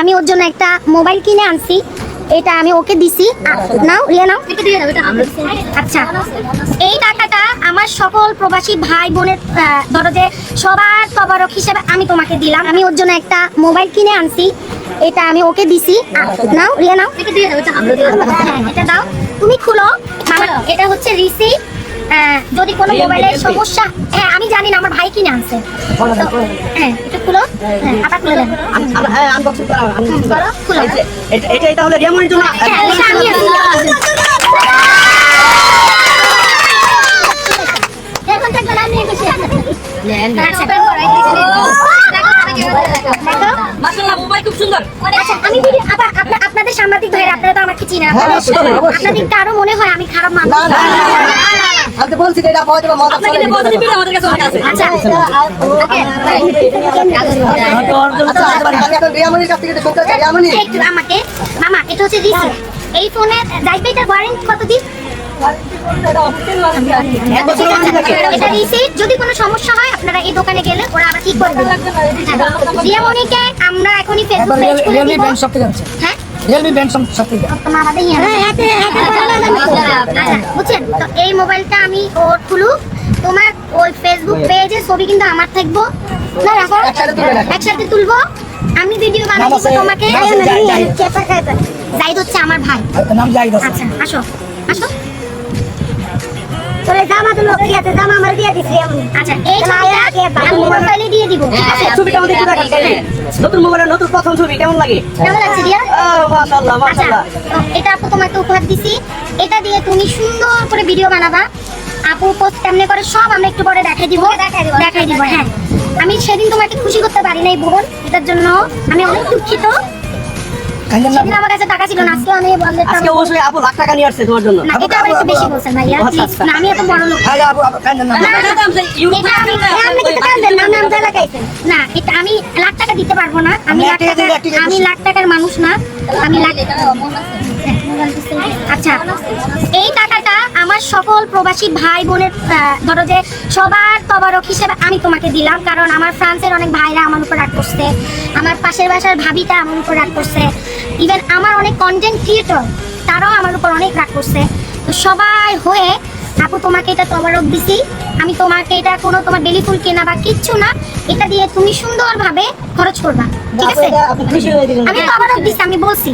আমি ওর জন্য একটা মোবাইল কিনে আনছি। এটা আমি ওকে দিছি। নাও রিয়া নাও। আচ্ছা। এই টাকাটা আমার সকল প্রবাসী ভাই বোনের ধরো যে সবার তবারক হিসেবে আমি তোমাকে দিলাম। আমি ওর জন্য একটা মোবাইল কিনে আনছি। এটা আমি ওকে দিছি। নাও রিয়া নাও। হ্যাঁ এটা দাও। তুমি খুলো। এটা হচ্ছে রিসিপ্ট যদি কোনো মোবাইলের সমস্যা হ্যাঁ আমি জানি না আমার ভাই কিনে আনছে। তো, হ্যাঁ এটা খুলো। হ্যাঁ আবার খুলে। দেন আনবক্সিং করো, খুলো। এটা এটা এটা রিয়ামনির জন্য হ্যাঁ, এটা আমি এখন থাকবে না, আমি এসেছি। আচ্ছা। মাশাআল্লাহ মোবাইল খুব সুন্দর। আচ্ছা, আমি আবার আপনা- আপনাদের সাংবাদিক ভাইরা আপনারা তো আমাকে চিনেন হ্যাঁ। আপনাদের কারও মনে হয় আমি খারাপ মানুষ না, না, না, আমি বলছি এটা পাওয়া যাবে মজা আপনাকে যে পজিটিভ আমাদের কাছে অনেক আছে আচ্ছা আচ্ছা আমি এখন রিয়ামনির কাছ থেকে শুনতে চাই রিয়ামনি একটু আমাকে মামা এটা হচ্ছে রিসিপ্ট এই ফোনে যাইবে এটার ওয়ারেন্টি এটা যদি কোনো সমস্যা হয় আপনারা এই দোকানে গেলে ওরা আবার ঠিক করে দেবে রিয়ামনিকে আমরা এখনই ফেসবুক পেজ খুলে দিব হ্যাঁ রিয়েলমি ব্যান্ড সব হ্যাঁ আচ্ছা বুঝছেন? তো এই মোবাইলটা আমি ওর খুলু তোমার ওই ফেসবুক পেজে ছবি কিন্তু আমার থাকব। না একসাথে তুলবো আমি ভিডিও বানাবো তোমাকে। জাহিদ। হচ্ছে আমার ভাই। নাম জাহিদ আচ্ছা আসো। আসো। তোরে জামা তো লোক দিয়েছে জামা আমার দিয়ে দিছি আমি আচ্ছা এই ছবিটা আমি মোবাইলে দিয়ে দিব। ঠিক ছবিটা আমাদের একটু দেখান নতুন মোবাইলের নতুন প্রথম ছবি কেমন লাগে? কেমন লাগছে দিয়া? মাশাআল্লাহ আচ্ছা মাশাআল্লাহ। এটা আপু তোমাকে উপহার দিছি। এটা দিয়ে তুমি সুন্দর করে ভিডিও বানাবা। আপু পোস্ট কেমনে করে সব আমরা একটু পরে দেখাই দিব। দেখাই দিব হ্যাঁ। আমি সেদিন তোমাকে খুশি করতে পারি নাই বোন। এটার জন্য আমি অনেক দুঃখিত। সেদিন আমার কাছে টাকা ছিল না আজকে আমি বললে আজকে অবশ্যই আপু লাখ টাকা নিয়ে আসছে তোমার জন্য না এটা আবার একটু বেশি বলছেন ভাইয়া প্লিজ। না আমি এত বড় লোক না। আপু আপু কাঞ্জন না না, না, না, না, এটা আমি- এ, আপনি কিন্তু কাঁদবেন আমি আমজা লাগাইছেন। না, এটা আমি লাখ টাকা দিতে পারব না আমি লাখ টাকা আমি লাখ টাকার মানুষ না আমি লাখ আচ্ছা এই টাকাটা আমার সকল প্রবাসী ভাই বোনের ধরো যে সবার তবারক হিসেবে আমি তোমাকে দিলাম কারণ আমার ফ্রান্সের অনেক ভাইরা আমার উপর রাগ করছে আমার পাশের বাসার ভাবিটা আমার উপর রাগ করছে ইভেন আমার অনেক কন্টেন্ট ক্রিয়েটর তারাও আমার উপর অনেক রাগ করছে। তো সবাই হয়ে আপু তোমাকে এটা তবারক দিছি আমি তোমাকে এটা কোনো তোমার বেলি ফুল কেনা বা কিচ্ছু না এটা দিয়ে তুমি সুন্দরভাবে খরচ করবা। ঠিক আছে? আমি তবারক দিছি আমি বলছি।